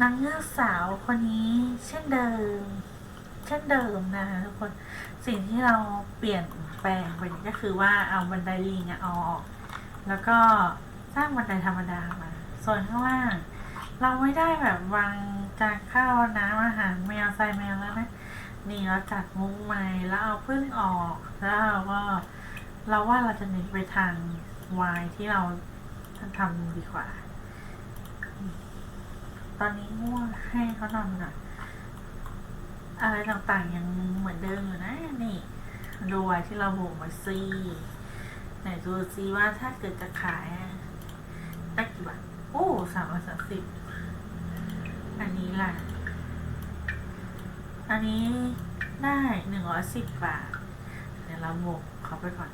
นางเงือกสาวคนนี้เช่นเดิม เช่นเดิมนะคะทุกคนสิ่งที่เราเปลี่ยนแปลงไปก็คือว่าเอาบันไดลิงอออก แล้วก็สร้างบันไดธรรมดามา ส่วนข้างล่าง เราไม่ได้แบบวางจานข้าวน้ำอาหารแมวใส่แมวแล้วนะนี่เราจัดมุ้งใหม่แล้วเอาพึ่งออกแล้วเราก็เราว่าเราจะเน้นไปทางวายที่เราทำดีกว่า ตอนนี้ง่วงให้เขานอนก่อนอะไรต่างๆยังเหมือนเดิมอยู่นะ นี่ดูไว้ที่เราบุกมาซีไหนดูซิว่าถ้าเกิดจะขายอะได้กี่บาทโอ้สามร้อยสามสิบอันนี้ล่ะ อันนี้ได้หนึ่งร้อยสิบบาท เดี๋ยวเราบวกเขาไปก่อน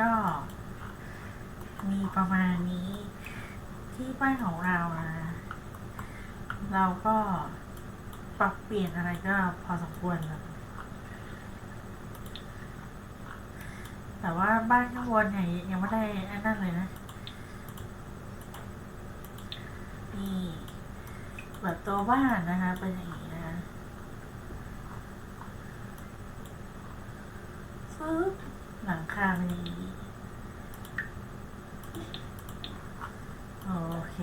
ก็มีประมาณนี้ ที่บ้านของเรานะ เราก็ปรับเปลี่ยนอะไรก็พอสมควรแต่ว่าบ้านข้างบนเนี่ยยังไม่ได้อันนั้นเลยนะ นี่แบบตัวบ้านนะคะ เป็นอย่างนี้นะคะฟึบหลังคาเป็นอย่างนี้ โอ เค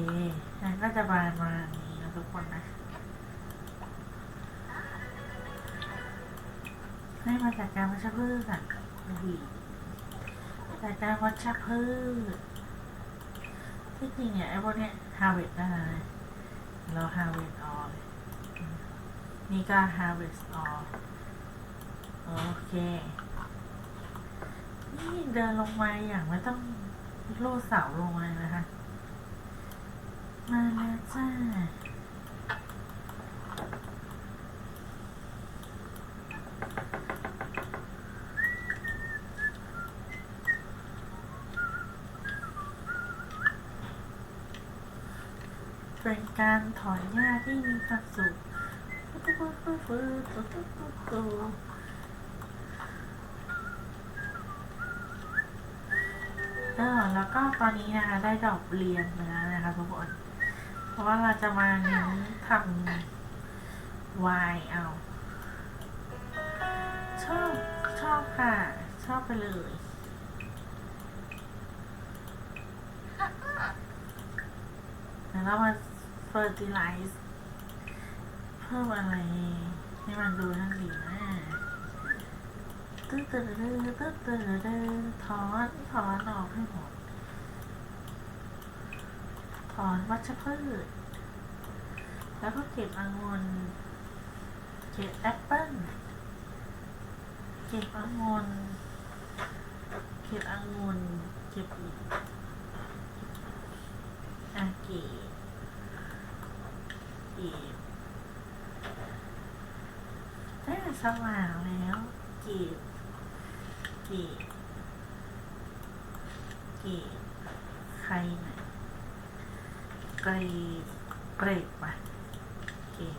งั้นก็จะบานมาอย่างนี้นะทุกคนนะ ให้มาจากการวัชพืชอะวีจากการวัชพืชที่จริงเนี่ยไอ้พวกเนี้ยฮาเวสได้นะเราฮาเวสออลนี่ก็ฮาร์เวสออลโอเค นี่เดินลงมาอย่างไม่ต้องโลดเสาลงมาเลยนะคะ มาแล้วจ้าบริการถอนหญ้าที่มีความสุขตุ๊กตุ๊ตุ๊ตุ๊กแล้วก็ตอนนี้นะคะได้ดอกเรียนมาแล้วนะคะทุกคน ราะว่าเราจะมาเน้นทำวายเอา ชอบชอบค่ะ ชอบไปเลยแล้วเรามาเฟอร์ติไลซ์เพิ่มอะไรให้มันดูนั่นดีนะตึ๊ดตึ๊ดตึ๊ดตึ๊ดตึ๊ดตึ๊ดถอนถอนออกให้หมด อนวัชพืช แล้วก็เก็บองุ่นเก็บแอปเปิ้ลเก็บองุ่นเก็บองุ่นเก็บอีกอาเก็บเก็บได้สว่างแล้วเก็บเก็บเก็บใคร น่ะเกรดเกรดมาเก็บ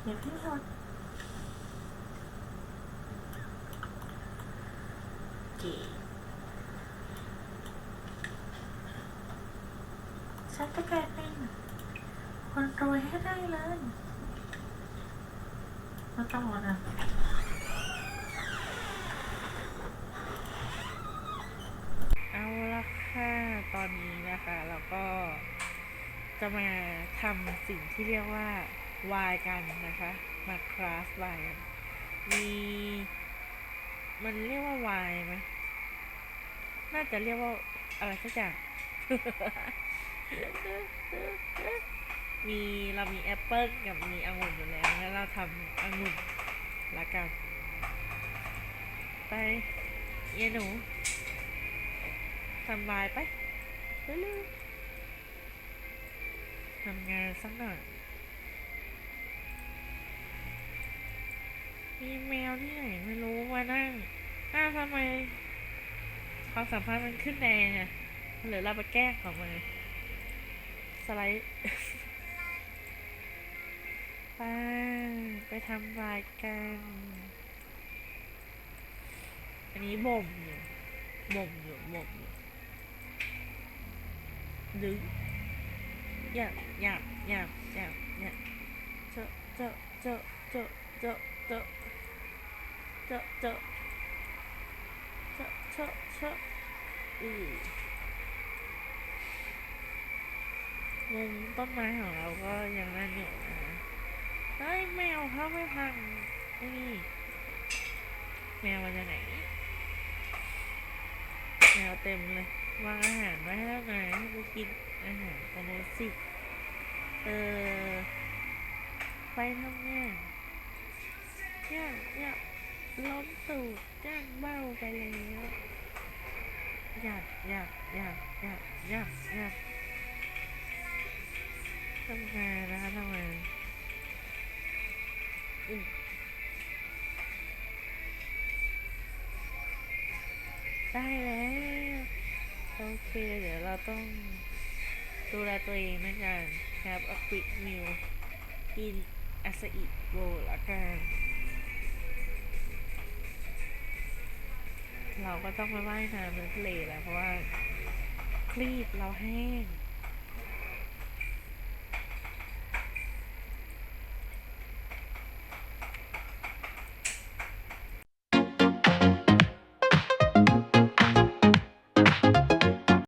เก็บให้หมดเก็บฉันจะกลายเป็นคนรวยให้ได้เลยไม่ต้องรอนะเอาละค่ะ ตอนนี้นะคะ แล้วก็ จะมาทำสิ่งที่เรียกว่าวายกันนะคะ มาคราฟวายกันมีมันเรียกว่าวายไหมน่าจะเรียกว่าอะไรสักอย่าง มีเรามีแอปเปิลกับมีองุ่นอยู่แล้วงั้นเราทำองุ่นละกัน ไปเยหนูทำวายไปเร็วๆ ทำงานสักหน่อย มีแมวที่ไหนไม่รู้มานั่ง อ้าวทำไมความสัมพันธ์มันขึ้นแดงอะหรือเราไปแกล้งของมันสไลด์ไปไปทำลายกัน อันนี้บ่มอยู่บ่มอยู่บ่มอยู่ดึง อยากอยากอยากอยากอยากเจาะเจาะเจาะเจาะเจาะเจาะเจาะเจาะเจาะเจาะเจาะอือมุมต้นไม้ของเราก็ยังนั่นอยู่นะเฮ้ยแมวเขาไม่พังอ้นี่แมวมาจากไหน แมวเต็มเลยวางอาหารไว้ให้แล้วไงให้ไปกินอาหารตรงนู้นสิ เออ ไปทำงานย่างย่างล้มตูดย่างเบ้าไปแล้วอยากอยากอยากอยากอยากอยากทำงานนะคะทำงานอืมได้แล้ว โอเค เดี๋ยวเราต้องดูแลตัวเองนะกัน have a quick meal in a s a i bowl ละกัน เราก็ต้องไปว่ายน้ำในทะเลแล้วเพราะว่าคลีบเราแห้ง